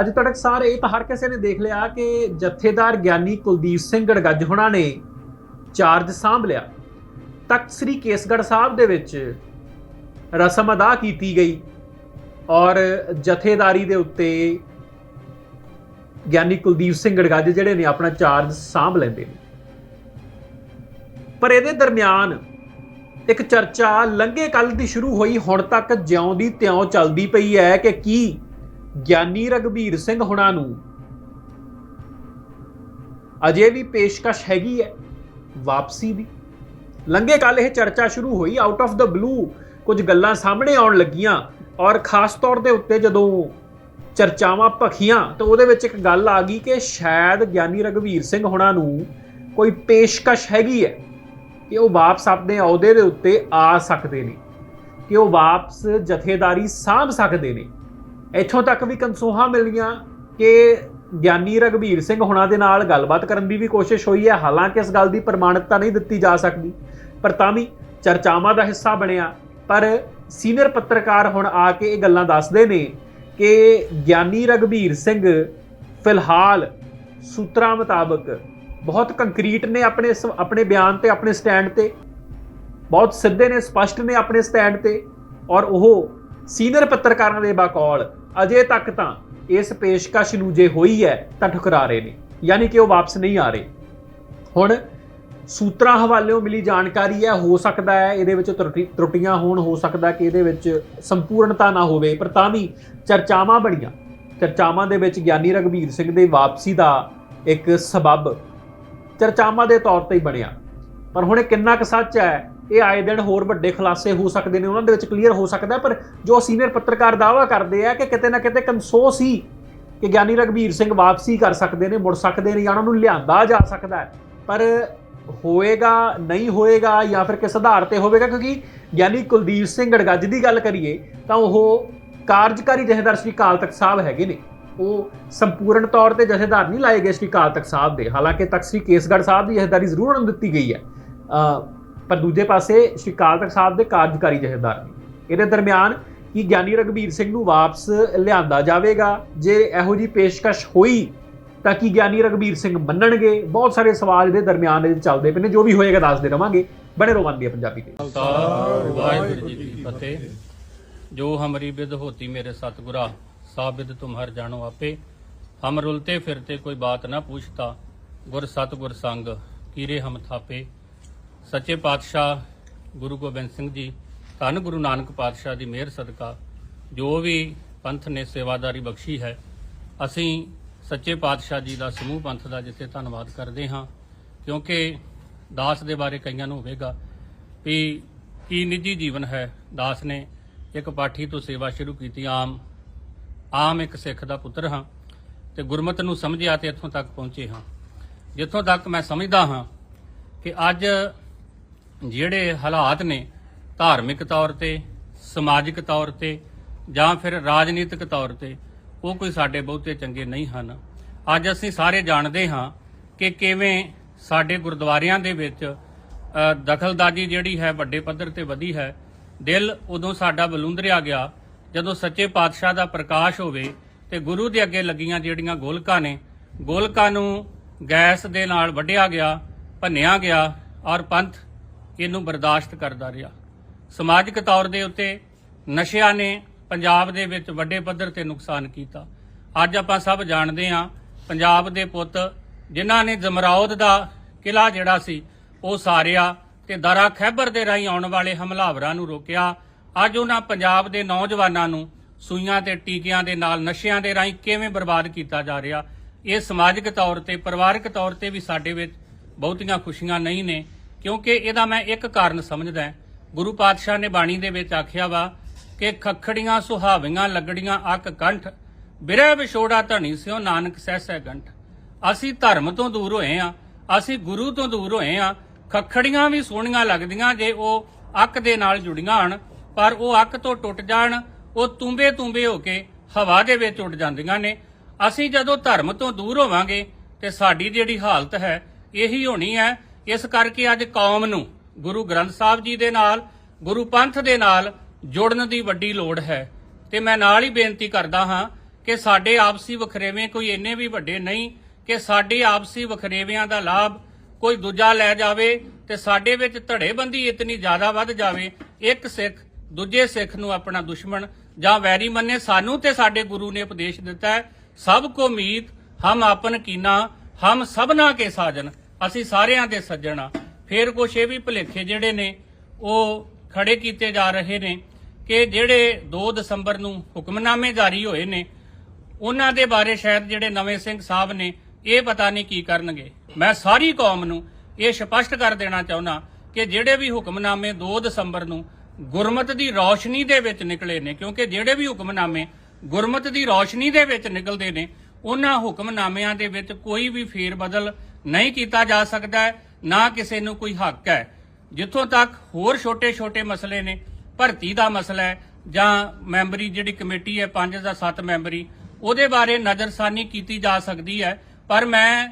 ਅੱਜ ਤੜਕ ਸਾਰੇ ਇਹ ਤਾਂ ਹਰ ਕਿਸੇ ਨੇ ਦੇਖ ਲਿਆ ਕਿ ਜਥੇਦਾਰ ਗਿਆਨੀ ਕੁਲਦੀਪ ਸਿੰਘ ਗੜਗੱਜ ਹੁਣਾਂ ਨੇ ਚਾਰਜ ਸਾਂਭ ਲਿਆ। ਤਖਤ ਸ੍ਰੀ ਕੇਸਗੜ੍ਹ ਸਾਹਿਬ ਦੇ ਵਿੱਚ ਰਸਮ ਅਦਾ ਕੀਤੀ ਗਈ ਔਰ ਜਥੇਦਾਰੀ ਦੇ ਉੱਤੇ ਗਿਆਨੀ ਕੁਲਦੀਪ ਸਿੰਘ ਗੜਗੱਜ ਜਿਹੜੇ ਨੇ ਆਪਣਾ ਚਾਰਜ ਸਾਂਭ ਲੈਂਦੇ ਨੇ। ਪਰ ਇਹਦੇ ਦਰਮਿਆਨ ਇੱਕ ਚਰਚਾ ਲੰਘੇ ਕੱਲ ਦੀ ਸ਼ੁਰੂ ਹੋਈ, ਹੁਣ ਤੱਕ ਜਿਉਂ ਦੀ ਤਿਉਂ ਚੱਲਦੀ ਪਈ ਹੈ ਕਿ ਕੀ ਗਿਆਨੀ ਰਗਵੀਰ ਸਿੰਘ ਹੁਣਾਂ ਨੂੰ ਅਜੇ ਵੀ ਪੇਸ਼ਕਸ਼ ਹੈਗੀ ਹੈ, ਵਾਪਸੀ ਦੀ। ਲੰਘੇ ਕੱਲ ਇਹ ਚਰਚਾ ਸ਼ੁਰੂ ਹੋਈ ਆਊਟ ਆਫ ਦਾ ਬਲੂ ਕੁਝ ਗੱਲਾਂ ਸਾਹਮਣੇ ਆਉਣ ਲੱਗੀਆਂ ਔਰ ਖਾਸ ਤੌਰ ਦੇ ਉੱਤੇ ਜਦੋਂ ਚਰਚਾਵਾਂ ਭਖੀਆਂ ਤਾਂ ਉਹਦੇ ਵਿੱਚ ਇੱਕ ਗੱਲ ਆ ਗਈ ਕਿ ਸ਼ਾਇਦ ਗਿਆਨੀ ਰਗਵੀਰ ਸਿੰਘ ਹੁਣਾਂ ਨੂੰ ਕੋਈ ਪੇਸ਼ਕਸ਼ ਹੈਗੀ ਹੈ ਕਿ ਉਹ ਵਾਪਸ ਆਪਣੇ ਅਹੁਦੇ ਦੇ ਉੱਤੇ ਆ ਸਕਦੇ ਨੇ, ਕਿ ਉਹ ਵਾਪਸ ਜਥੇਦਾਰੀ ਸਾਂਭ ਸਕਦੇ ਨੇ। ਇੱਥੋਂ ਤੱਕ ਵੀ ਕਨਸੋਹਾਂ ਮਿਲੀਆਂ ਕਿ ਗਿਆਨੀ ਰਗਵੀਰ ਸਿੰਘ ਹੁਣਾਂ ਦੇ ਨਾਲ ਗੱਲਬਾਤ ਕਰਨ ਦੀ ਵੀ ਕੋਸ਼ਿਸ਼ ਹੋਈ ਹੈ। ਹਾਲਾਂਕਿ ਇਸ ਗੱਲ ਦੀ ਪ੍ਰਮਾਣਿਕਤਾ ਨਹੀਂ ਦਿੱਤੀ ਜਾ ਸਕਦੀ, ਪਰ ਤਾਂ ਵੀ ਚਰਚਾਵਾਂ ਦਾ ਹਿੱਸਾ ਬਣਿਆ। ਪਰ ਸੀਨੀਅਰ ਪੱਤਰਕਾਰ ਹੁਣ ਆ ਕੇ ਇਹ ਗੱਲਾਂ ਦੱਸਦੇ ਨੇ ਕਿ ਗਿਆਨੀ ਰਗਵੀਰ ਸਿੰਘ ਫਿਲਹਾਲ ਸੂਤਰਾਂ ਮੁਤਾਬਕ ਬਹੁਤ ਕੰਕਰੀਟ ਨੇ ਆਪਣੇ ਸ- ਆਪਣੇ ਬਿਆਨ ਤੇ, ਆਪਣੇ ਸਟੈਂਡ ਤੇ। ਬਹੁਤ ਸਿੱਧੇ ਨੇ, ਸਪਸ਼ਟ ਨੇ ਆਪਣੇ ਸਟੈਂਡ ਤੇ। ਔਰ ਉਹ ਸੀਨੀਅਰ ਪੱਤਰਕਾਰਾਂ ਦੇ ਬਕੌਲ ਅਜੇ ਤੱਕ ਤਾਂ ਇਸ ਪੇਸ਼ਕਸ਼ ਨੂੰ ਜੇ ਹੋਈ ਹੈ ਤਾਂ ਠੁਕਰਾ ਰਹੇ ਨੇ, ਯਾਨੀ ਕਿ ਉਹ ਵਾਪਸ ਨਹੀਂ ਆ ਰਹੇ। ਹੁਣ ਸੂਤਰਾਂ ਹਵਾਲਿਓਂ ਮਿਲੀ ਜਾਣਕਾਰੀ ਹੈ, ਹੋ ਸਕਦਾ ਹੈ ਇਹਦੇ ਵਿੱਚ ਤਰੁਟੀ- ਤਰੁੱਟੀਆਂ ਹੋਣ, ਹੋ ਸਕਦਾ ਕਿ ਇਹਦੇ ਵਿੱਚ ਸੰਪੂਰਨਤਾ ਨਾ ਹੋਵੇ, ਪਰ ਤਾਂ ਵੀ ਚਰਚਾਵਾਂ ਬਣੀਆਂ। ਚਰਚਾਵਾਂ ਦੇ ਵਿੱਚ ਗਿਆਨੀ ਰਗਵੀਰ ਸਿੰਘ ਦੇ ਵਾਪਸੀ ਦਾ ਇੱਕ ਸਬਬ ਚਰਚਾਵਾਂ ਦੇ ਤੌਰ ਤੇ ਹੀ ਬਣਿਆ। ਪਰ ਹੁਣ ਇਹ ਕਿੰਨਾ ਕੁ ਸੱਚ ਹੈ ਇਹ ਆਏ ਦਿਨ ਹੋਰ ਵੱਡੇ ਖੁਲਾਸੇ ਹੋ ਸਕਦੇ ਨੇ, ਉਹਨਾਂ ਦੇ ਵਿੱਚ ਕਲੀਅਰ ਹੋ ਸਕਦਾ, ਪਰ ਜੋ ਸੀਨੀਅਰ ਪੱਤਰਕਾਰ ਦਾਅਵਾ ਕਰਦੇ ਆ ਕਿ ਕਿਤੇ ਨਾ ਕਿਤੇ ਕਨਸੋ ਸੀ ਕਿ ਗਿਆਨੀ ਰਗਵੀਰ ਸਿੰਘ ਵਾਪਸੀ ਕਰ ਸਕਦੇ ਨੇ, ਮੁੜ ਸਕਦੇ ਨੇ ਜਾਂ ਉਹਨਾਂ ਨੂੰ ਲਿਆਂਦਾ ਜਾ ਸਕਦਾ ਹੈ। ਪਰ ਹੋਏਗਾ, ਨਹੀਂ ਹੋਏਗਾ ਜਾਂ ਫਿਰ ਕਿਸ ਆਧਾਰ ਤੇ ਹੋਵੇਗਾ, ਕਿਉਂਕਿ ਗਿਆਨੀ ਕੁਲਦੀਪ ਸਿੰਘ ਗੜਗੱਜ ਦੀ ਗੱਲ ਕਰੀਏ, ਤਾਂ ਉਹ ਕਾਰਜਕਾਰੀ ਜਥੇਦਾਰ ਸ੍ਰੀ ਅਕਾਲ ਤਖਤ ਸਾਹਿਬ ਹੈਗੇ ਨੇ। ਉਹ ਸੰਪੂਰਨ ਤੌਰ ਤੇ ਜਥੇਦਾਰ ਨਹੀਂ ਲਾਏ ਗਏ ਸ੍ਰੀ ਅਕਾਲ ਤਖਤ ਸਾਹਿਬ ਦੇ, ਹਾਲਾਂਕਿ ਤਖਤ ਸ੍ਰੀ ਕੇਸਗੜ੍ਹ ਸਾਹਿਬ ਦੀ ਜਥੇਦਾਰੀ ਜ਼ਰੂਰ ਉਹਨਾਂ ਨੂੰ ਦਿੱਤੀ ਗਈ ਹੈ। ਪਰ ਦੂਜੇ ਪਾਸੇ ਸ੍ਰੀ ਅਕਾਲ ਤਖਤ ਸਾਹਿਬ ਦੇ ਕਾਰਜਕਾਰੀ ਜਥੇਦਾਰ ਨੇ। ਇਹਦੇ ਦਰਮਿਆਨ ਕੀ ਗਿਆਨੀ ਰਗਵੀਰ ਸਿੰਘ ਨੂੰ ਵਾਪਸ ਲਿਆਂਦਾ ਜਾਵੇਗਾ? ਜੇ ਇਹੋ ਜੀ ਪੇਸ਼ਕਸ਼ ਹੋਈ, ਤਾਂ ਕੀ ਗਿਆਨੀ ਰਗਵੀਰ ਸਿੰਘ ਮੰਨਣਗੇ? ਬਹੁਤ ਸਾਰੇ ਸਵਾਲ ਇਹਦੇ ਦਰਮਿਆਨ ਇਹਦੇ ਚੱਲਦੇ ਪਏ ਨੇ, ਜੋ ਵੀ ਹੋਏਗਾ ਦੱਸਦੇ ਰਵਾਂਗੇ। ਬਣੇ ਰਹੋ ਪੰਜਾਬੀ ਤੇ। ਵਾਹਿਗੁਰੂ ਜੀ ਕੀ ਫਤਿਹ। ਜੋ ਹਮਰੀ ਬਿਦ ਹੋਤੀ ਮੇਰੇ ਸਤਿਗੁਰਾ ਸਾਬਿਦ ਤੁਮਹਰ ਜਾਣੋ ਆਪੇ। ਹਮ ਰੁਲਤੇ ਫਿਰਤੇ ਕੋਈ ਬਾਤ ਨਾ ਪੁੱਛਤਾ, ਗੁਰ ਸਤਿਗੁਰ ਸੰਗ ਕੀਰੇ ਹਮ ਥਾਪੇ। ਸੱਚੇ ਪਾਤਸ਼ਾਹ ਗੁਰੂ ਗੋਬਿੰਦ ਸਿੰਘ ਜੀ, ਧੰਨ ਗੁਰੂ ਨਾਨਕ ਪਾਤਸ਼ਾਹ ਦੀ ਮਿਹਰ ਸਦਕਾ, ਜੋ ਵੀ ਪੰਥ ਨੇ ਸੇਵਾਦਾਰੀ ਬਖਸ਼ੀ ਹੈ, ਅਸੀਂ ਸੱਚੇ ਪਾਤਸ਼ਾਹ ਜੀ ਦਾ ਸਮੂਹ ਪੰਥ ਦਾ ਜਿੱਥੇ ਧੰਨਵਾਦ ਕਰਦੇ ਹਾਂ, ਕਿਉਂਕਿ ਦਾਸ ਦੇ ਬਾਰੇ ਕਈਆਂ ਨੂੰ ਹੋਵੇਗਾ ਵੀ ਕੀ ਨਿੱਜੀ ਜੀਵਨ ਹੈ, ਦਾਸ ਨੇ ਇੱਕ ਪਾਠੀ ਤੋਂ ਸੇਵਾ ਸ਼ੁਰੂ ਕੀਤੀ, ਆਮ ਆਮ ਇੱਕ ਸਿੱਖ ਦਾ ਪੁੱਤਰ ਹਾਂ, ਤੇ ਗੁਰਮਤ ਨੂੰ ਸਮਝਿਆ ਤੇ ਇੱਥੋਂ ਤੱਕ ਪਹੁੰਚੇ ਹਾਂ। ਜਿੱਥੋਂ ਤੱਕ ਮੈਂ ਸਮਝਦਾ ਹਾਂ ਕਿ ਅੱਜ ਜਿਹੜੇ ਹਾਲਾਤ ਨੇ ਧਾਰਮਿਕ ਤੌਰ ਤੇ, ਸਮਾਜਿਕ ਤੌਰ ਤੇ ਜਾਂ ਫਿਰ ਰਾਜਨੀਤਿਕ ਤੌਰ ਤੇ, ਉਹ ਕੋਈ ਸਾਡੇ ਬਹੁਤੇ ਚੰਗੇ ਨਹੀਂ ਹਨ। ਅੱਜ ਅਸੀਂ ਸਾਰੇ ਜਾਣਦੇ ਹਾਂ ਕਿ ਕਿਵੇਂ ਸਾਡੇ ਗੁਰਦੁਆਰਿਆਂ ਦੇ ਵਿੱਚ ਦਖਲਦਾਜੀ ਜਿਹੜੀ ਹੈ, ਵੱਡੇ ਪੱਧਰ ਤੇ ਵਧੀ ਹੈ। ਦਿਲ ਉਦੋਂ ਸਾਡਾ ਬਲੁੰਦਰਿਆ ਗਿਆ ਜਦੋਂ ਸੱਚੇ ਪਾਤਸ਼ਾਹ ਦਾ ਪ੍ਰਕਾਸ਼ ਹੋਵੇ ਤੇ ਗੁਰੂ ਦੇ ਅੱਗੇ ਲੱਗੀਆਂ ਜਿਹੜੀਆਂ ਗੋਲਕਾਂ ਨੇ, ਗੋਲਕਾਂ ਨੂੰ ਗੈਸ ਦੇ ਨਾਲ ਵੱਢਿਆ ਗਿਆ, ਭੰਨਿਆ ਗਿਆ ਔਰ ਪੰਥ ਇਹਨੂੰ ਬਰਦਾਸ਼ਤ ਕਰਦਾ ਰਿਹਾ। ਸਮਾਜਿਕ ਤੌਰ ਦੇ ਉੱਤੇ ਨਸ਼ਿਆਂ ਨੇ ਪੰਜਾਬ ਦੇ ਵਿੱਚ ਵੱਡੇ ਪੱਧਰ ਤੇ ਨੁਕਸਾਨ ਕੀਤਾ। ਅੱਜ ਆਪਾਂ ਸਭ ਜਾਣਦੇ ਹਾਂ, ਪੰਜਾਬ ਦੇ ਪੁੱਤ ਜਿਨ੍ਹਾਂ ਨੇ ਜਮਰੌਦ ਦਾ ਕਿਲਾ ਜਿਹੜਾ ਸੀ, ਉਹ ਸਾਰਿਆ ਤੇ ਦਰਾ ਖੈਬਰ ਦੇ ਰਾਹੀਂ ਆਉਣ ਵਾਲੇ ਹਮਲਾਵਰਾਂ ਨੂੰ ਰੋਕਿਆ। ਅੱਜ ਉਹਨਾਂ ਪੰਜਾਬ ਦੇ ਨੌਜਵਾਨਾਂ ਨੂੰ ਸੂਈਆਂ ਤੇ ਟੀਕਿਆਂ ਦੇ ਨਾਲ ਨਸ਼ਿਆਂ ਦੇ ਰਾਹੀਂ ਕਿਵੇਂ ਬਰਬਾਦ ਕੀਤਾ ਜਾ ਰਿਹਾ, ਇਹ ਸਮਾਜਿਕ ਤੌਰ ਤੇ, ਪਰਿਵਾਰਕ ਤੌਰ ਤੇ ਵੀ ਸਾਡੇ ਵਿੱਚ ਬਹੁਤੀਆਂ ਖੁਸ਼ੀਆਂ ਨਹੀਂ ਨੇ। ਕਿਉਂਕਿ ਇਹਦਾ ਮੈਂ ਇੱਕ ਕਾਰਨ ਸਮਝਦਾ ਗੁਰੂ ਪਾਤਸ਼ਾਹ ਨੇ ਬਾਣੀ ਦੇ ਵਿੱਚ ਆਖਿਆ ਵਾ ਕਿ ਖੱਖੜੀਆਂ, ਸੁਹਾਵੀਆਂ, ਲੱਗੜੀਆਂ, ਅੱਕ, ਕੰਠ, ਬਿਰਹਿ, ਵਿਛੋੜਾ, ਧਣੀ ਸਿਓ ਨਾਨਕ, ਸਹਿ ਗੰਠ। ਅਸੀਂ ਧਰਮ ਤੋਂ ਦੂਰ ਹੋਏ ਆ ਅਸੀਂ ਗੁਰੂ ਤੋਂ ਦੂਰ ਹੋਏ ਆ ਖੱਖੜੀਆਂ ਵੀ ਸੋਹਣੀਆਂ ਲੱਗਦੀਆਂ ਜੇ ਉਹ ਅੱਕ ਦੇ ਨਾਲ ਜੁੜੀਆਂ ਹਨ, ਪਰ ਉਹ ਅੱਕ ਤੋਂ ਟੁੱਟ ਜਾਣ, ਉਹ ਤੁੰਬੇ ਤੁੰਬੇ ਹੋ ਕੇ ਹਵਾ ਦੇ ਵਿੱਚ ਉੱਡ ਜਾਂਦੀਆਂ ਨੇ। ਅਸੀਂ ਜਦੋਂ ਧਰਮ ਤੋਂ ਦੂਰ ਹੋਵਾਂਗੇ ਤੇ ਸਾਡੀ ਜਿਹੜੀ ਹਾਲਤ ਹੈ, ਇਹੀ ਹੋਣੀ ਹੈ ਇਸ ਕਰਕੇ ਅੱਜ ਕੌਮ ਨੂੰ ਗੁਰੂ ਗ੍ਰੰਥ ਸਾਹਿਬ ਜੀ ਦੇ ਨਾਲ, ਗੁਰੂ ਪੰਥ ਦੇ ਨਾਲ ਜੁੜਨ ਦੀ ਵੱਡੀ ਲੋੜ ਹੈ। ਤੇ ਮੈਂ ਨਾਲ ਹੀ ਬੇਨਤੀ ਕਰਦਾ ਹਾਂ ਕਿ ਸਾਡੇ ਆਪਸੀ ਵਖਰੇਵੇਂ ਕੋਈ ਇੰਨੇ ਵੀ ਵੱਡੇ ਨਹੀਂ ਕਿ ਸਾਡੇ ਆਪਸੀ ਵਖਰੇਵਿਆਂ ਦਾ ਲਾਭ ਕੋਈ ਦੂਜਾ ਲੈ ਜਾਵੇ ਤੇ ਸਾਡੇ ਵਿੱਚ ਧੜੇਬੰਦੀ ਇਤਨੀ ਜ਼ਿਆਦਾ ਵੱਧ ਜਾਵੇ, ਇੱਕ ਸਿੱਖ ਦੂਜੇ ਸਿੱਖ ਨੂੰ ਆਪਣਾ ਦੁਸ਼ਮਣ ਜਾਂ ਵੈਰੀ ਮੰਨੇ, ਸਾਨੂੰ ਤੇ ਸਾਡੇ ਗੁਰੂ ਨੇ ਉਪਦੇਸ਼ ਦਿੱਤਾ ਹੈ, ਸਭ ਕੋ ਮੀਤ, ਹਮ ਆਪਨ ਕੀਨਾ, ਹਮ ਸਭਨਾ ਕੇ ਸਾਜਨ। ਅਸੀਂ ਸਾਰਿਆਂ ਦੇ ਸੱਜਣਾ ਫਿਰ ਕੁਛ ਇਹ ਵੀ ਭੁਲੇਖੇ ਜਿਹੜੇ ਨੇ, ਉਹ ਖੜੇ ਕੀਤੇ ਜਾ ਰਹੇ ਨੇ ਕਿ ਜਿਹੜੇ 2 ਦਸੰਬਰ ਨੂੰ ਹੁਕਮਨਾਮੇ ਜਾਰੀ ਹੋਏ ਨੇ, ਉਹਨਾਂ ਦੇ ਬਾਰੇ ਸ਼ਾਇਦ ਜਿਹੜੇ ਨਵੇਂ ਸਿੰਘ ਸਾਹਿਬ ਨੇ, ਇਹ ਪਤਾ ਨਹੀਂ ਕੀ ਕਰਨਗੇ। ਮੈਂ ਸਾਰੀ ਕੌਮ ਨੂੰ ਇਹ ਸਪਸ਼ਟ ਕਰ ਦੇਣਾ ਚਾਹੁੰਦਾ ਕਿ ਜਿਹੜੇ ਵੀ ਹੁਕਮਨਾਮੇ 2 ਦਸੰਬਰ ਨੂੰ ਗੁਰਮਤ ਦੀ ਰੌਸ਼ਨੀ ਦੇ ਵਿੱਚ ਨਿਕਲੇ ਨੇ, ਕਿਉਂਕਿ ਜਿਹੜੇ ਵੀ ਹੁਕਮਨਾਮੇ ਗੁਰਮਤ ਦੀ ਰੌਸ਼ਨੀ ਦੇ ਵਿੱਚ ਨਿਕਲਦੇ ਨੇ, ਉਹਨਾਂ ਹੁਕਮਨਾਮਿਆਂ ਦੇ ਵਿੱਚ ਕੋਈ ਵੀ ਫੇਰ ਬਦਲ ਨਹੀਂ ਕੀਤਾ ਜਾ ਸਕਦਾ ਨਾ ਕਿਸੇ ਨੂੰ ਕੋਈ ਹੱਕ ਹੈ। ਜਿੱਥੋਂ ਤੱਕ ਹੋਰ ਛੋਟੇ-ਛੋਟੇ ਮਸਲੇ ਨੇ, ਭਰਤੀ ਦਾ ਮਸਲਾ ਹੈ, ਜਾਂ ਮੈਂਬਰੀ ਜਿਹੜੀ ਕਮੇਟੀ ਹੈ 5 ਜਾਂ 7 ਮੈਂਬਰੀ, ਉਹਦੇ ਬਾਰੇ ਨਜ਼ਰਸਾਨੀ ਕੀਤੀ ਜਾ ਸਕਦੀ ਹੈ। ਪਰ ਮੈਂ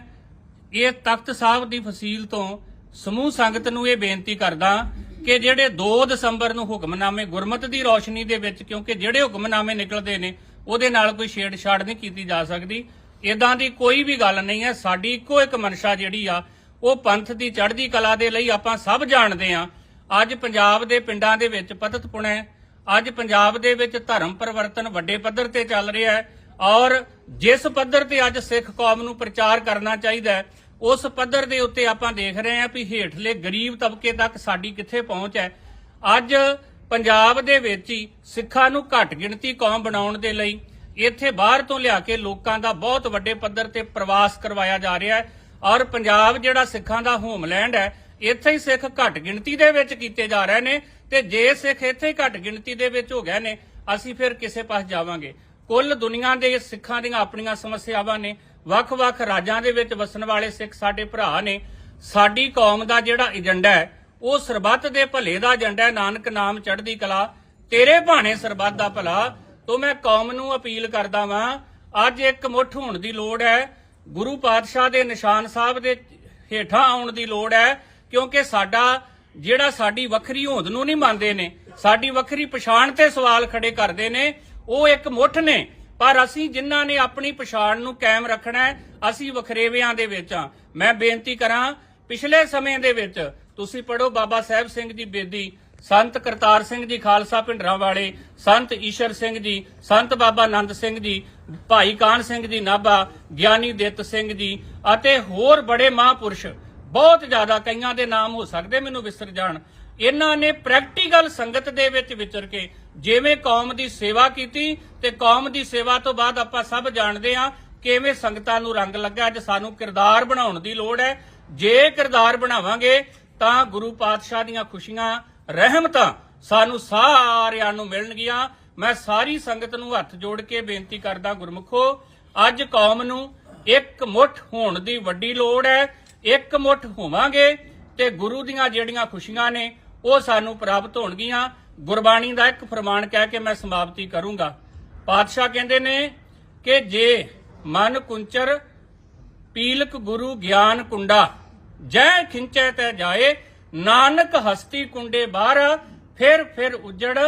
ਇਹ ਤਖਤ ਸਾਹਿਬ ਦੀ ਫਸੀਲ ਤੋਂ ਸਮੂਹ ਸੰਗਤ ਨੂੰ ਇਹ ਬੇਨਤੀ ਕਰਦਾ ਕਿ ਜਿਹੜੇ 2 ਦਸੰਬਰ ਨੂੰ ਹੁਕਮਨਾਮੇ, ਗੁਰਮਤ ਦੀ ਰੌਸ਼ਨੀ ਦੇ ਵਿੱਚ, ਕਿਉਂਕਿ ਜਿਹੜੇ ਹੁਕਮਨਾਮੇ ਨਿਕਲਦੇ ਨੇ, ਉਹਦੇ ਨਾਲ ਕੋਈ ਛੇੜਛਾੜ ਨਹੀਂ ਕੀਤੀ ਜਾ ਸਕਦੀ। ਇਦਾਂ ਦੀ ਕੋਈ ਵੀ ਗੱਲ ਨਹੀਂ ਹੈ। ਸਾਡੀ ਇੱਕੋ ਇੱਕ ਮਨਸ਼ਾ ਜਿਹੜੀ ਆ, ਉਹ ਪੰਥ ਦੀ ਚੜ੍ਹਦੀ ਕਲਾ ਦੇ ਲਈ ਆਪਾਂ ਸਭ ਜਾਣਦੇ ਆ ਅੱਜ ਪੰਜਾਬ ਦੇ ਪਿੰਡਾਂ ਦੇ ਵਿੱਚ ਪਤਤ ਪੁਣਾ ਹੈ। ਅੱਜ ਪੰਜਾਬ ਦੇ ਵਿੱਚ ਧਰਮ ਪਰਿਵਰਤਨ ਵੱਡੇ ਪੱਧਰ ਤੇ ਚੱਲ ਰਿਹਾ ਹੈ ਔਰ ਜਿਸ ਪੱਧਰ ਤੇ ਅੱਜ ਸਿੱਖ ਕੌਮ ਨੂੰ ਪ੍ਰਚਾਰ ਕਰਨਾ ਚਾਹੀਦਾ ਹੈ, ਉਸ ਪੱਧਰ ਦੇ ਉੱਤੇ ਆਪਾਂ ਦੇਖ ਰਹੇ ਹਾਂ ਵੀ ਹੇਠਲੇ ਗਰੀਬ ਤਬਕੇ ਤੱਕ ਸਾਡੀ ਕਿੱਥੇ ਪਹੁੰਚ ਹੈ। ਅੱਜ ਪੰਜਾਬ ਦੇ ਵਿੱਚ ਹੀ ਸਿੱਖਾਂ ਨੂੰ ਘੱਟ ਗਿਣਤੀ ਕੌਮ ਬਣਾਉਣ ਦੇ ਲਈ ਇੱਥੇ ਬਾਹਰ ਤੋਂ ਲਿਆ ਕੇ ਲੋਕਾਂ ਦਾ ਬਹੁਤ ਵੱਡੇ ਪੱਧਰ ਤੇ ਪ੍ਰਵਾਸ ਕਰਵਾਇਆ ਜਾ ਰਿਹਾ ਹੈ ਔਰ ਪੰਜਾਬ ਜਿਹੜਾ ਸਿੱਖਾਂ ਦਾ ਹੋਮਲੈਂਡ ਹੈ, ਇੱਥੇ ਹੀ ਸਿੱਖ ਘੱਟ ਗਿਣਤੀ ਦੇ ਵਿੱਚ ਕੀਤੇ ਜਾ ਰਹੇ ਨੇ ਤੇ ਜੇ ਸਿੱਖ ਇੱਥੇ ਹੀ ਘੱਟ ਗਿਣਤੀ ਦੇ ਵਿੱਚ ਹੋ ਗਏ ਨੇ, ਅਸੀਂ ਫਿਰ ਕਿਸੇ ਪਾਸ ਜਾਵਾਂਗੇ। ਕੁੱਲ ਦੁਨੀਆ ਦੇ ਸਿੱਖਾਂ ਦੀਆਂ ਆਪਣੀਆਂ ਸਮੱਸਿਆਵਾਂ ਨੇ, ਵੱਖ-ਵੱਖ ਰਾਜਾਂ ਦੇ ਵਿੱਚ ਵਸਣ ਵਾਲੇ ਸਿੱਖ ਸਾਡੇ ਭਰਾ ਨੇ, ਸਾਡੀ ਕੌਮ ਦਾ ਜਿਹੜਾ ਏਜੰਡਾ ਹੈ, ਉਹ ਸਰਬੱਤ ਦੇ ਭਲੇ ਦਾ ਏਜੰਡਾ ਹੈ, ਨਾਨਕ ਨਾਮ ਚੜ੍ਹਦੀ ਕਲਾ, ਤੇਰੇ ਭਾਣੇ ਸਰਬੱਤ ਦਾ ਭਲਾ ਤੋਂ ਮੈਂ ਕੌਮ ਨੂੰ ਅਪੀਲ ਕਰਦਾ ਵਾਂ, ਅੱਜ ਇੱਕ ਮੁੱਠ ਹੋਣ ਦੀ ਲੋੜ ਹੈ। ਗੁਰੂ ਪਾਤਸ਼ਾਹ ਦੇ ਨਿਸ਼ਾਨ ਸਾਹਿਬ ਦੇ ਹੇਠਾਂ ਆਉਣ ਦੀ ਲੋੜ ਹੈ, ਕਿਉਂਕਿ ਸਾਡਾ, ਜਿਹੜਾ ਸਾਡੀ ਵੱਖਰੀ ਹੋਂਦ ਨੂੰ ਨਹੀਂ ਮੰਨਦੇ ਨੇ, ਸਾਡੀ ਵੱਖਰੀ ਪਛਾਣ ਤੇ ਸਵਾਲ ਖੜੇ ਕਰਦੇ ਨੇ, ਉਹ ਇੱਕ ਮੁੱਠ ਨੇ। ਪਰ ਅਸੀਂ ਜਿਨ੍ਹਾਂ ਨੇ ਆਪਣੀ ਪਛਾਣ ਨੂੰ ਕਾਇਮ ਰੱਖਣਾ ਹੈ, ਅਸੀਂ ਵਖਰੇਵਿਆਂ ਦੇ ਵਿੱਚ ਆ ਮੈਂ ਬੇਨਤੀ ਕਰਾਂ, ਪਿਛਲੇ ਸਮੇਂ ਦੇ ਵਿੱਚ, ਤੁਸੀਂ ਪੜੋ ਬਾਬਾ ਸਾਹਿਬ ਸਿੰਘ ਜੀ ਬੇਦੀ ਸੰਤ ਕਰਤਾਰ ਸਿੰਘ ਜੀ ਖਾਲਸਾ ਭਿੰਡਰਾਂ ਵਾਲੇ, ਸੰਤ ਈਸ਼ਰ ਸਿੰਘ ਜੀ, ਸੰਤ ਬਾਬਾ ਆਨੰਦ ਸਿੰਘ ਜੀ, ਭਾਈ ਕਾਨ ਸਿੰਘ ਜੀ, ਨਾਭਾ, ਗਿਆਨੀ ਦਿੱਤ ਸਿੰਘ ਜੀ ਅਤੇ ਹੋਰ ਬੜੇ ਮਹਾਂਪੁਰਸ਼, ਬਹੁਤ ਜ਼ਿਆਦਾ ਕਈਆਂ ਦੇ ਨਾਮ ਹੋ ਸਕਦੇ ਮੈਨੂੰ ਵਿਸਰ ਜਾਣ। ਇਹਨਾਂ ਨੇ ਪ੍ਰੈਕਟੀਕਲ ਸੰਗਤ ਦੇ ਵਿੱਚ ਵਿਚਰ ਕੇ ਜਿਵੇਂ ਕੌਮ ਦੀ ਸੇਵਾ ਕੀਤੀ ਤੇ ਕੌਮ ਦੀ ਸੇਵਾ ਤੋਂ ਬਾਅਦ ਆਪਾਂ ਸਭ ਜਾਣਦੇ ਹਾਂ ਕਿਵੇਂ ਸੰਗਤਾਂ ਨੂੰ ਰੰਗ ਲੱਗਾ। ਅੱਜ ਸਾਨੂੰ ਕਿਰਦਾਰ ਬਣਾਉਣ ਦੀ ਲੋੜ ਹੈ। ਜੇ ਕਿਰਦਾਰ ਬਣਾਵਾਂਗੇ ਤਾਂ ਗੁਰੂ ਪਾਤਸ਼ਾਹ ਦੀਆਂ ਖੁਸ਼ੀਆਂ ਰਹਿਮਤਾਂ ਸਾਨੂੰ ਸਾਰਿਆਂ ਨੂੰ ਮਿਲਣਗੀਆਂ। ਮੈਂ ਸਾਰੀ ਸੰਗਤ ਨੂੰ ਹੱਥ ਜੋੜ ਕੇ ਬੇਨਤੀ ਕਰਦਾ, ਗੁਰਮੁਖੋ, ਅੱਜ ਕੌਮ ਨੂੰ ਇੱਕ ਮੁੱਠ ਹੋਣ ਦੀ ਵੱਡੀ ਲੋੜ ਹੈ। ਇੱਕ ਮੁੱਠ ਹੋਵਾਂਗੇ ਤੇ ਗੁਰੂ ਦੀਆਂ ਜਿਹੜੀਆਂ ਖੁਸ਼ੀਆਂ ਨੇ, ਉਹ ਸਾਨੂੰ ਪ੍ਰਾਪਤ ਹੋਣਗੀਆਂ। ਗੁਰਬਾਣੀ ਦਾ ਇੱਕ ਫਰਮਾਨ ਕਹਿ ਕੇ ਮੈਂ ਸਮਾਪਤੀ ਕਰੂੰਗਾ। ਪਾਤਸ਼ਾਹ ਕਹਿੰਦੇ ਨੇ ਕਿ ਜੇ ਮਨ ਕੁੰਚਰ, ਪੀਲਕ ਗੁਰੂ ਗਿਆਨ ਕੁੰਡਾ, ਜੈ ਖਿੰਚੈ ਤੈ ਜਾਏ ਨਾਨਕ ਹਸਤੀ ਕੁੰਡੇ ਬਾਹਰ, ਫਿਰ ਫਿਰ ਉਜੜ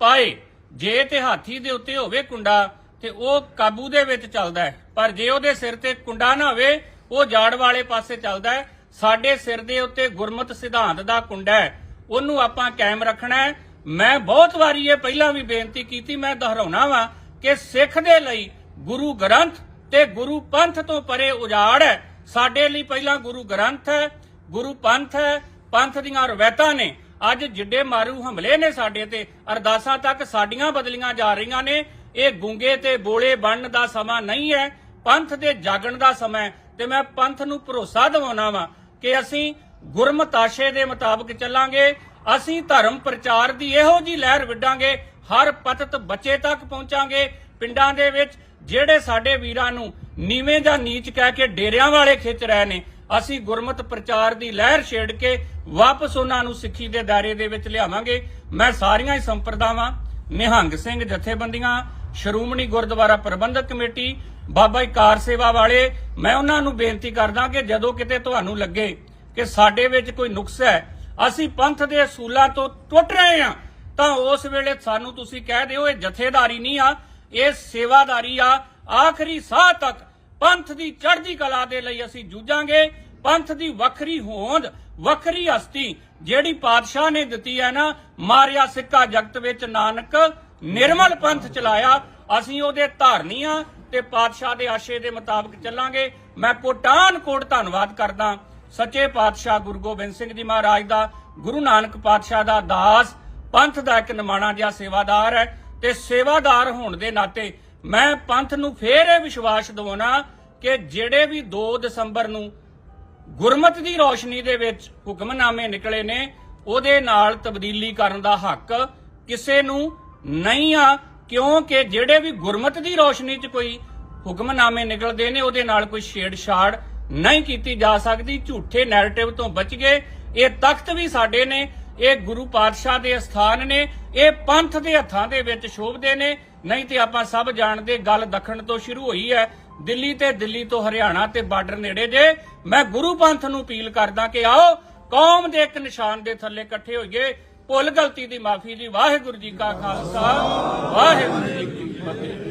ਪਾਏ। ਜੇ ਤੇ ਹਾਥੀ ਦੇ ਉੱਤੇ ਹੋਵੇ ਕੁੰਡਾ, ਤੇ ਉਹ ਕਾਬੂ ਦੇ ਵਿੱਚ ਚੱਲਦਾ ਹੈ। ਪਰ ਜੇ ਉਹਦੇ ਸਿਰ ਤੇ ਕੁੰਡਾ ਨਾ ਹੋਵੇ, ਉਹ ਜਾੜ ਵਾਲੇ ਪਾਸੇ ਚੱਲਦਾ ਹੈ। ਸਾਡੇ ਸਿਰ ਦੇ ਉੱਤੇ ਗੁਰਮਤ ਸਿਧਾਂਤ ਦਾ ਕੁੰਡਾ ਹੈ। ਉਹਨੂੰ ਆਪਾਂ ਕਾਇਮ ਰੱਖਣਾ ਹੈ। ਮੈਂ ਬਹੁਤ ਵਾਰੀ ਇਹ ਪਹਿਲਾਂ ਵੀ ਬੇਨਤੀ ਕੀਤੀ, ਮੈਂ ਦੁਹਰਾਉਣਾ ਵਾਂ ਕਿ ਸਿੱਖ ਦੇ ਲਈ ਗੁਰੂ ਗ੍ਰੰਥ ਤੇ ਗੁਰੂ ਪੰਥ ਤੋਂ ਪਰੇ ਉਜਾੜ ਹੈ। ਸਾਡੇ ਲਈ ਪਹਿਲਾਂ ਗੁਰੂ ਗ੍ਰੰਥ ਹੈ, ਗੁਰੂ ਪੰਥ ਹੈ ਪੰਥ ਦੀਆਂ ਰਵਾਇਤਾਂ ਨੇ। ਅੱਜ ਜਿੱਡੇ ਮਾਰੂ ਹਮਲੇ ਨੇ ਸਾਡੇ ਤੇ, ਅਰਦਾਸਾਂ ਤੱਕ ਸਾਡੀਆਂ ਬਦਲੀਆਂ ਜਾ ਰਹੀਆਂ ਨੇ। ਇਹ ਗੁੰਗੇ ਤੇ ਬੋਲੇ ਬਣਨ ਦਾ ਸਮਾਂ ਨਹੀਂ ਹੈ, ਪੰਥ ਦੇ ਜਾਗਣ ਦਾ ਸਮਾਂ ਤੇ ਮੈਂ ਪੰਥ ਨੂੰ ਭਰੋਸਾ ਦਿਵਾਉਣਾ ਵਾਂ ਕਿ ਅਸੀਂ ਗੁਰਮਤਾਸ਼ੇ ਦੇ ਮੁਤਾਬਕ ਚੱਲਾਂਗੇ, ਅਸੀਂ ਧਰਮ ਪ੍ਰਚਾਰ ਦੀ ਇਹੋ ਜੀ ਲਹਿਰ ਵਿੱਢਾਂਗੇ, ਹਰ ਪਤਤ ਬੱਚੇ ਤੱਕ ਪਹੁੰਚਾਂਗੇ। ਪਿੰਡਾਂ ਦੇ ਵਿੱਚ ਜਿਹੜੇ ਸਾਡੇ ਵੀਰਾਂ ਨੂੰ ਨੀਵੇਂ ਜਾਂ ਨੀਚ ਕਹਿ ਕੇ ਡੇਰਿਆਂ ਵਾਲੇ ਖਿੱਚ ਰਹੇ ਨੇ ਅਸੀਂ ਗੁਰਮਤ ਪ੍ਰਚਾਰ ਦੀ ਲਹਿਰ ਛੇੜ ਕੇ ਵਾਪਸ ਉਹਨਾਂ ਨੂੰ ਸਿੱਖੀ ਦੇ ਦਾਇਰੇ ਦੇ ਵਿੱਚ ਲਿਆਵਾਂਗੇ। ਮੈਂ ਸਾਰੀਆਂ ਹੀ ਸੰਪਰਦਾਵਾਂ, ਨਿਹੰਗ ਸਿੰਘ ਜਥੇਬੰਦੀਆਂ, ਸ਼੍ਰੋਮਣੀ ਗੁਰਦੁਆਰਾ ਪ੍ਰਬੰਧਕ ਕਮੇਟੀ, ਬਾਬਾ ਜੀ ਕਾਰ ਸੇਵਾ ਵਾਲੇ, ਮੈਂ ਉਹਨਾਂ ਨੂੰ ਬੇਨਤੀ ਕਰਦਾ ਕਿ ਜਦੋਂ ਕਿਤੇ ਤੁਹਾਨੂੰ ਲੱਗੇ ਕਿ ਸਾਡੇ ਵਿੱਚ ਕੋਈ ਨੁਕਸ ਹੈ, ਅਸੀਂ ਪੰਥ ਦੇ ਅਸੂਲਾਂ ਤੋਂ ਟੁੱਟ ਰਹੇ ਹਾਂ, ਤਾਂ ਉਸ ਵੇਲੇ ਸਾਨੂੰ ਤੁਸੀਂ ਕਹਿ ਦਿਓ, ਇਹ ਜਥੇਦਾਰੀ ਨਹੀਂ ਆ, ਇਹ ਸੇਵਾਦਾਰੀ ਆ, ਆਖਰੀ ਸਾਹ ਤੱਕ ਪੰਥ ਦੀ ਚੜ੍ਹਦੀ ਕਲਾ ਦੇ ਲਈ ਅਸੀਂ ਜੂਝਾਂਗੇ। ਪੰਥ ਦੀ ਵੱਖਰੀ ਹੋਂਦ, ਵੱਖਰੀ ਹਸਤੀ ਜਿਹੜੀ ਪਾਤਸ਼ਾਹ ਨੇ ਦਿੱਤੀ ਹੈ ਨਾ, ਮਾਰਿਆ ਸਿੱਕਾ ਜਗਤ ਵਿੱਚ ਨਾਨਕ, ਨਿਰਮਲ ਪੰਥ ਚਲਾਇਆ। ਅਸੀਂ ਉਹਦੇ ਧਾਰਨੀ ਤੇ ਪਾਤਸ਼ਾਹ ਦੇ ਆਸ਼ੇ ਦੇ ਮੁਤਾਬਕ ਚੱਲਾਂਗੇ। ਮੈਂ ਕੋਟਾਨ ਕੋਟ ਧੰਨਵਾਦ ਕਰਦਾ। ਸੱਚੇ ਪਾਤਸ਼ਾਹ ਗੁਰੂ ਗੋਬਿੰਦ ਸਿੰਘ ਜੀ ਮਹਾਰਾਜ ਦਾ, ਗੁਰੂ ਨਾਨਕ ਪਾਤਸ਼ਾਹ ਦਾ ਦਾਸ। ਪੰਥ ਦਾ ਇੱਕ ਨਿਮਾਣਾ ਜਿਹਾ ਸੇਵਾਦਾਰ ਹੈ ਤੇ ਸੇਵਾਦਾਰ ਹੋਣ ਦੇ ਨਾਤੇ ਮੈਂ ਪੰਥ ਨੂੰ ਫੇਰ ਇਹ ਵਿਸ਼ਵਾਸ ਦਿਵਾਉਣਾ ਕਿ ਜਿਹੜੇ ਵੀ 2 ਦਸੰਬਰ ਨੂੰ ਗੁਰਮਤ ਦੀ ਰੋਸ਼ਨੀ ਦੇ ਵਿੱਚ ਹੁਕਮਨਾਮੇ ਨਿਕਲੇ ਨੇ, ਉਹਦੇ ਨਾਲ ਤਬਦੀਲੀ ਕਰਨ ਦਾ ਹੱਕ ਕਿਸੇ ਨੂੰ ਨਹੀਂ ਆ, ਕਿਉਂਕਿ ਜਿਹੜੇ ਵੀ ਗੁਰਮਤ ਦੀ ਰੋਸ਼ਨੀ 'ਚ ਕੋਈ ਹੁਕਮਨਾਮੇ ਨਿਕਲਦੇ ਨੇ, ਉਹਦੇ ਨਾਲ ਕੋਈ ਛੇੜਛਾੜ ਨਹੀਂ ਕੀਤੀ ਜਾ ਸਕਦੀ, ਝੂਠੇ ਨੈਰੇਟਿਵ ਤੋਂ ਬਚ ਗਏ, ਇਹ ਤਖਤ ਵੀ ਸਾਡੇ ਨੇ ਇਹ ਗੁਰੂ ਪਾਤਸ਼ਾਹ ਦੇ ਸਥਾਨ ਨੇ, ਇਹ ਪੰਥ ਦੇ ਹੱਥਾਂ ਦੇ ਵਿੱਚ ਸ਼ੋਭਦੇ ਨੇ। ਨਹੀਂ ਤੇ ਆਪਾਂ ਸਭ ਜਾਣਦੇ ਗੱਲ ਦੱਖਣ ਤੋਂ ਸ਼ੁਰੂ ਹੋਈ ਹੈ। ਦਿੱਲੀ ਤੇ ਦਿੱਲੀ ਤੋਂ ਹਰਿਆਣਾ ਤੇ ਬਾਰਡਰ ਨੇੜੇ ਜੇ। ਮੈਂ ਗੁਰੂ ਪੰਥ ਨੂੰ ਅਪੀਲ ਕਰਦਾ ਕਿ ਆਓ, ਕੌਮ ਦੇ ਇੱਕ ਨਿਸ਼ਾਨ ਦੇ ਥੱਲੇ ਇਕੱਠੇ ਹੋਈਏ। ਭੁੱਲ ਗਲਤੀ ਦੀ ਮਾਫੀ ਜੀ। ਵਾਹਿਗੁਰੂ ਜੀ ਕਾ ਖਾਲਸਾ, ਵਾਹਿਗੁਰੂ ਜੀ